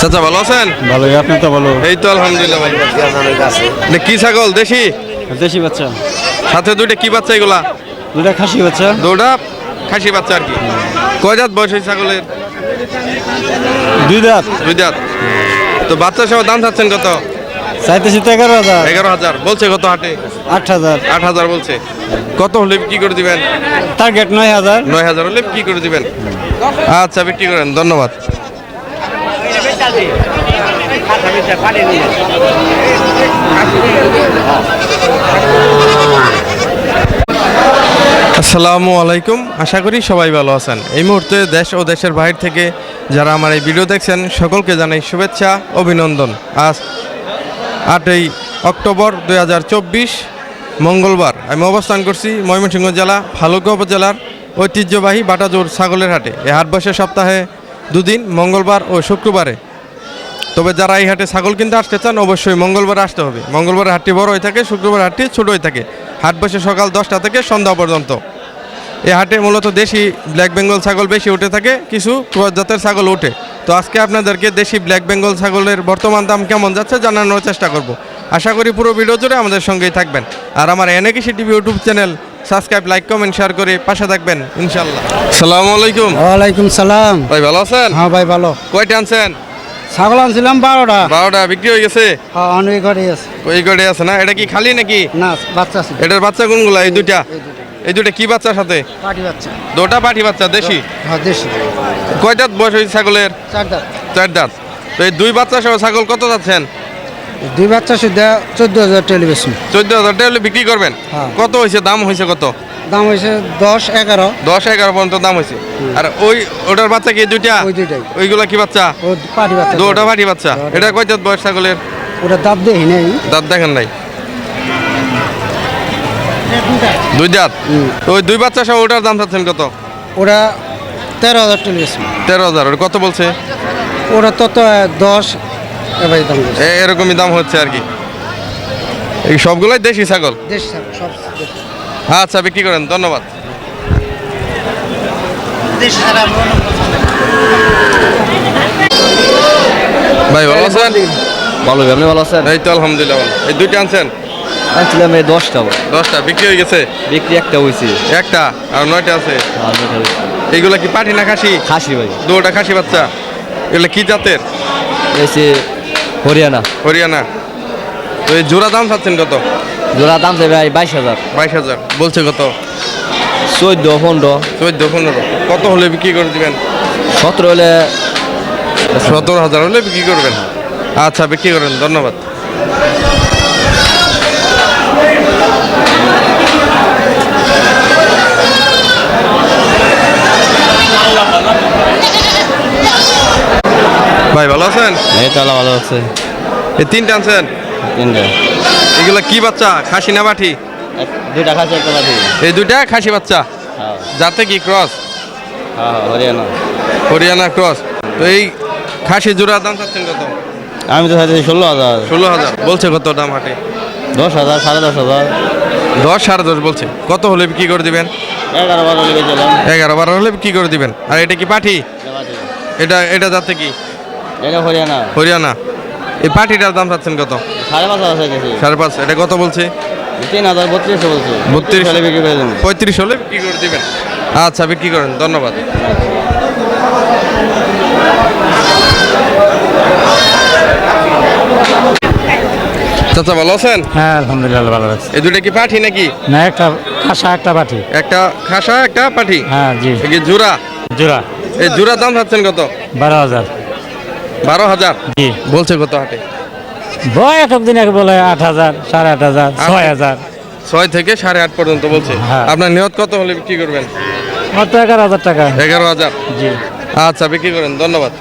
চাচা ভালো আছেন? ভালোই আপনি তো ভালো। এই তো আলহামদুলিল্লাহ এটা কি ছাগল দেশি? দেশি বাচ্চা। সাথে দুইটা কি বাচ্চা এগুলা? দুইটা খাসি বাচ্চা। দুটা খাসি বাচ্চা আর কি। কয় দাঁত বয়স হয়েছে ছাগলের? দুই দাঁত দুই দাঁত তো বাচ্চা সহ দাম চাচ্ছেন কত? চাইতেছি তো এগারো হাজার। এগারো হাজার। বলছে কত হাটে? আট হাজার। আট হাজার বলছে। কত হলে বিক্রি করে দিবেন? টার্গেট নয় হাজার। নয় হাজার হলে বিক্রি করে দিবেন। আচ্ছা বিক্রি করেন। ধন্যবাদ। আসসালামু আলাইকুম। আশা করি সবাই ভালো আছেন। এই মুহূর্তে দেশ ও দেশের বাইরে থেকে যারা আমার এই ভিডিও দেখছেন, সকলকে জানাই শুভেচ্ছা, অভিনন্দন। আজ আটই অক্টোবর দু হাজার চব্বিশ, মঙ্গলবার। আমি অবস্থান করছি ময়মনসিংহ জেলা, ফালুকা উপজেলার ঐতিহ্যবাহী বাটাজোর ছাগলের হাটে। এই হাট বসে সপ্তাহে দুদিন, মঙ্গলবার ও শুক্রবারে। তবে যারা এই হাটে ছাগল কিনতে আসতে চান অবশ্যই মঙ্গলবার আসতে হবে। মঙ্গলবার হাটটি বড় হয়ে থাকে শুক্রবার হাটটি ছোট হয়ে থাকে। হাট বসে সকাল দশটা থেকে সন্ধ্যা পর্যন্ত। এই হাটে মূলত দেশি ব্ল্যাক বেঙ্গল ছাগল বেশি উঠে থাকে কিছু ক্রস জাতের ছাগল ওঠে তো আজকে আপনাদেরকে দেশি ব্ল্যাক বেঙ্গল ছাগলের বর্তমান দাম কেমন যাচ্ছে জানানোর চেষ্টা করব। আশা করি পুরো ভিডিও জুড়ে আমাদের সঙ্গেই থাকবেন। আর আমার এনে Krishi TV YouTube channel subscribe like comment share করে পাশে থাকবেন ইনশাল্লাহ সালামু আলাইকুম। ওয়ালাইকুম সালাম। ভাই ভালো আছেন? হ্যাঁ ভাই ভালো। কয়টা আনছেন? ছাগল আনছিলাম বারোটা। বারোটা বিক্রি হয়ে গেছে? হ্যাঁ অনেক ঘরে আছে। ওই করে আছে না? এটা কি খালি নাকি? না বাচ্চা আছে। এটার বাচ্চা কোনগুলা এই দুইটা? এই দুইটা। কি বাচ্চার সাথে? পাটি বাচ্চা। দুটা পাঠি বাচ্চা দেশি? হ্যাঁ দেশি। কয় দাঁত বয়স হয়েছে ছাগলের? চার দাঁত। চার দাঁত। তো এই দুই বাচ্চা সহ ছাগল কত যাচ্ছেন? দুই বাচ্চা সুদ্ধা চোদ্দ হাজার টেলিভিশন। চোদ্দ হাজার হলে বিক্রি করবেন? হ্যাঁ। কত হয়েছে? দাম হয়েছে কত? দাম হয়েছে দশ এগারো। দশ এগারো পর্যন্ত দাম হয়েছে। আর ওই ওটার বাচ্চা কি দুইটা? ওই দুইটাই। ওইগুলা কি বাচ্চা? ও পাটি বাচ্চা। দুটা পাঠি বাচ্চা। এটা কয় দাঁত বয়স ছাগলের? ওটা দাঁত দেখি নেই। দাঁত দেখেন নাই? দুই দাঁত ওই দুই বাচ্চা সহ ওটার দাম চাচ্ছেন কত? ওরা তেরো হাজার টেলিভিশন তেরো হাজার। ওটা কত বলছে? ওরা তত দশ এবার দাম এ- এরকমই দাম হচ্ছে আর কি। এই সবগুলাই দেশি ছাগল? দেশি ছাগল, সব দেশি। আচ্ছা বিক্রি করেন ধন্যবাদ। ভাই ভালো আছেন? ভালো আপনি ভালো আছেন? এই তো আলহামদুলিল্লাহ ভালো। এই দুইটা আনছেন? আনছিলাম এই দশটা। দশটা বিক্রি হয়ে গেছে? বিক্রি একটা হয়েছে। একটা আর নয়টা আছে? আর নয়টা এইগুলা কি পাঠি না খাসি? খাসি ভাই। দুটা খাসি বাচ্চা। এগুলা কি জাতের? হরিয়ানা। হরিয়ানা। তো এই জোড়া দাম চাচ্ছেন কত? জোড়া দাম চাই ভাই বাইশ হাজার। বাইশ হাজার। বলছে কত? চোদ্দ পনেরো। চোদ্দ পনেরো। কত হলে বিক্রি করে দিবেন? সতেরো হলে সতেরো হাজার হলে বিক্রি করবেন। আচ্ছা বিক্রি করেন ধন্যবাদ। ভাই ভালো আছেন? এই তাহলে ভালো আছে। এই তিনটা আনছেন? তিনটা। এগুলা কি বাচ্চা? খাসি না বাঠি দুইটা খাসি একটা বাটি। এই দুইটা খাসি বাচ্চা? হ্যাঁ। যাতে কি ক্রস হ্যাঁ হরিয়ানা। হরিয়ানা ক্রস তো এই খাসি জোড়ার দাম চাচ্ছেন কত? আমি তো চাইছি ষোলো হাজার। ষোলো হাজার। বলছে কত দাম হাটে? দশ হাজার সাড়ে দশ হাজার। দশ সাড়ে দশ বলছে। কত হলে বিক্রি করে দিবেন? এগারো বারো হলে এগারো বারো হলে বিক্রি করে দিবেন। আর এটা কি পাঠি এটা এটা যাতে কি? এটা হরিয়ানা। হরিয়ানা। এই পাটিটার দাম চাচ্ছেন কত? সাড়ে পাঁচ হাজার চাইছি সাড়ে পাঁচ এটা কত বলছে? তিন হাজার বত্রিশশো বলছে। 32 হলে বিক্রি করে দেবেন পঁয়ত্রিশ হলে বিক্রি করে দিবেন। আচ্ছা বিক্রি করেন ধন্যবাদ। চাচা ভালো আছেন? হ্যাঁ আলহামদুলিল্লাহ ভালো আছে। এই দুটা কি পাঠি নাকি? না একটা খাসা একটা পাটি। একটা খাসা একটা পাঠি হ্যাঁ জি। জোড়া জোড়া এই জোড়া দাম চাচ্ছেন কত? বারো হাজার। বারো হাজার? জি। বলছে কত হাটে? বয় এক দিন এক বলে আট হাজার সাড়ে আট হাজার ছয় হাজার। ছয় থেকে সাড়ে আট পর্যন্ত বলছে। হ্যাঁ। আপনার নিয়ত কত হলে বিক্রি করবেন? মাত্র এগারো হাজার টাকা। এগারো হাজার? জি। আচ্ছা বিক্রি করেন ধন্যবাদ।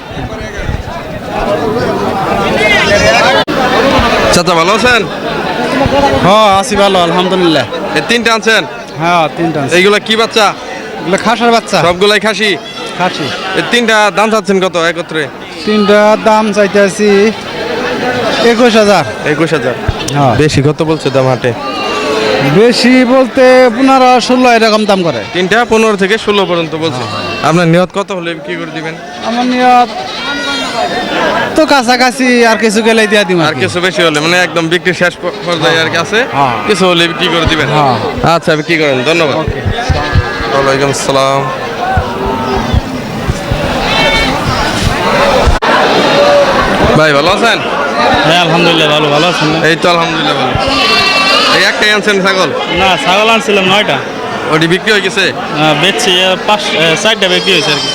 চাচা ভালো আছেন? হ্যাঁ আছি ভালো আলহামদুলিল্লাহ। এই তিনটা আনছেন? হ্যাঁ তিনটা এইগুলা কি বাচ্চা? এগুলো খাসার বাচ্চা। সবগুলাই খাসি? খাসি। এই তিনটা দাম চাচ্ছেন কত একত্রে? তিনটা দাম চাইতেছি একুশ হাজার। একুশ হাজার। হ্যাঁ। বেশি কত বলছে দাম হাটে? বেশি বলতে পনেরো ষোলো এরকম দাম করে। তিনটা পনেরো থেকে ষোলো পর্যন্ত বলছে। আপনার নিয়ত কত হলে বিক্রি করে দিবেন? আমার নিয়ত তো কাছাকাছি আর কিছু গেলে দিয়া দিম আর কিছু বেশি হলে মানে একদম বিক্রি শেষ পর্যায়ে আর কি আছে। হ্যাঁ। কিছু হলে বিক্রি করে দিবেন? হ্যাঁ। আচ্ছা বিক্রি করেন? ধন্যবাদ। ওয়ালাইকুম আসসালাম। ভাই ভালো আছেন? হ্যাঁ আলহামদুলিল্লাহ ভালো ভালো আছেন এই তো আলহামদুলিল্লাহ ভালো। এই একটাই আনছেন ছাগল? না ছাগল আনছিলাম নয়টা। ওটি বিক্রি হয়ে গেছে? বেচছি পাঁচ চারটা বিক্রি হয়েছে আর কি।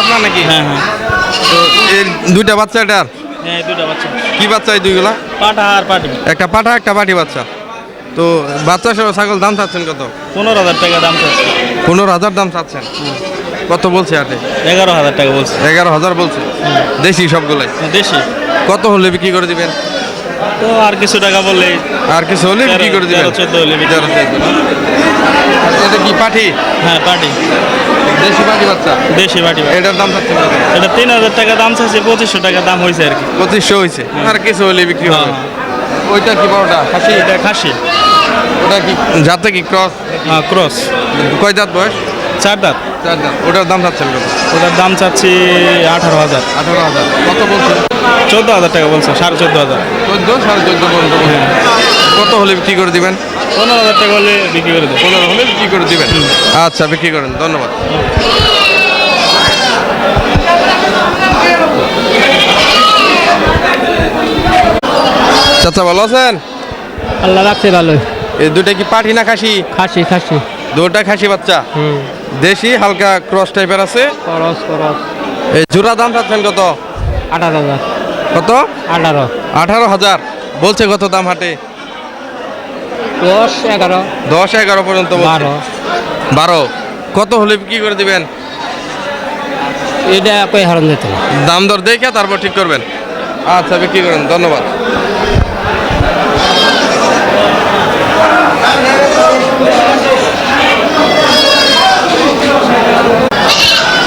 আপনার নাকি? হ্যাঁ হ্যাঁ। তো এই দুইটা বাচ্চা এটার? হ্যাঁ দুটা বাচ্চা। কি বাচ্চা এই দুইগুলা? পাঠা আর পাটি একটা পাঠা একটা পাটি বাচ্চা। তো বাচ্চা সহ ছাগল দাম চাচ্ছেন কত? পনেরো হাজার টাকা দাম চাচ্ছেন পনেরো হাজার দাম চাচ্ছেন। কত বলছে আটে? এগারো হাজার টাকা বলছে। এগারো হাজার বলছে? দেশি সবগুলাই? দেশি। কত হলে বিক্রি করে দিবেন? তো আর কিছু টাকা বললে আর কিছু হলে বিক্রি করে দিবেন? চোদ্দ হলে এটা কি পাঠি হ্যাঁ পাটি। দেশি পাঠি বাচ্চা? দেশি পাটি এটার দাম চাচ্ছেন কত? এটা তিন হাজার টাকা দাম চাচ্ছে পঁচিশশো টাকা দাম হয়েছে আর কি। পঁচিশশো হয়েছে আর কিছু হলে বিক্রি হবে। ওইটা কি বড়টা? খাসি? এটা খাসি। ওটা কি যাতে কি ক্রস? হ্যাঁ ক্রস। কয় দাঁত বয়স? চার দাঁত? চার দাঁত। ওটার দাম চাচ্ছেন কত? ওটার দাম চাচ্ছি আঠারো হাজার। আঠারো হাজার। কত বলছেন? চোদ্দ হাজার টাকা বলছে সাড়ে চোদ্দ হাজার। চোদ্দ সাড়ে চোদ্দ পর্যন্ত বলছেন। কত হলে বিক্রি করে দিবেন? পনেরো হাজার টাকা হলে বিক্রি করে দেবো। পনেরো হলে বিক্রি করে দিবেন। আচ্ছা বিক্রি করেন। ধন্যবাদ। চাচা ভালো আছেন? আল্লাহ রাখছে ভালোই। এই দুটা কি পাঠি না খাসি? খাসি খাসি। দুটা খাসি বাচ্চা? হুম। দেশি হালকা ক্রস টাইপের আছে। খরচ খরচ এই জোড়া দাম চাচ্ছেন কত? আঠারো হাজার। কত? আঠারো। আঠারো হাজার। বলছে কত দাম হাটে? দশ এগারো। দশ এগারো পর্যন্ত বারো। বারো। কত হলে বিক্রি করে দিবেন? এটা কই যেত দাম দর দেখে তারপর ঠিক করবেন। আচ্ছা বিক্রি করেন। ধন্যবাদ।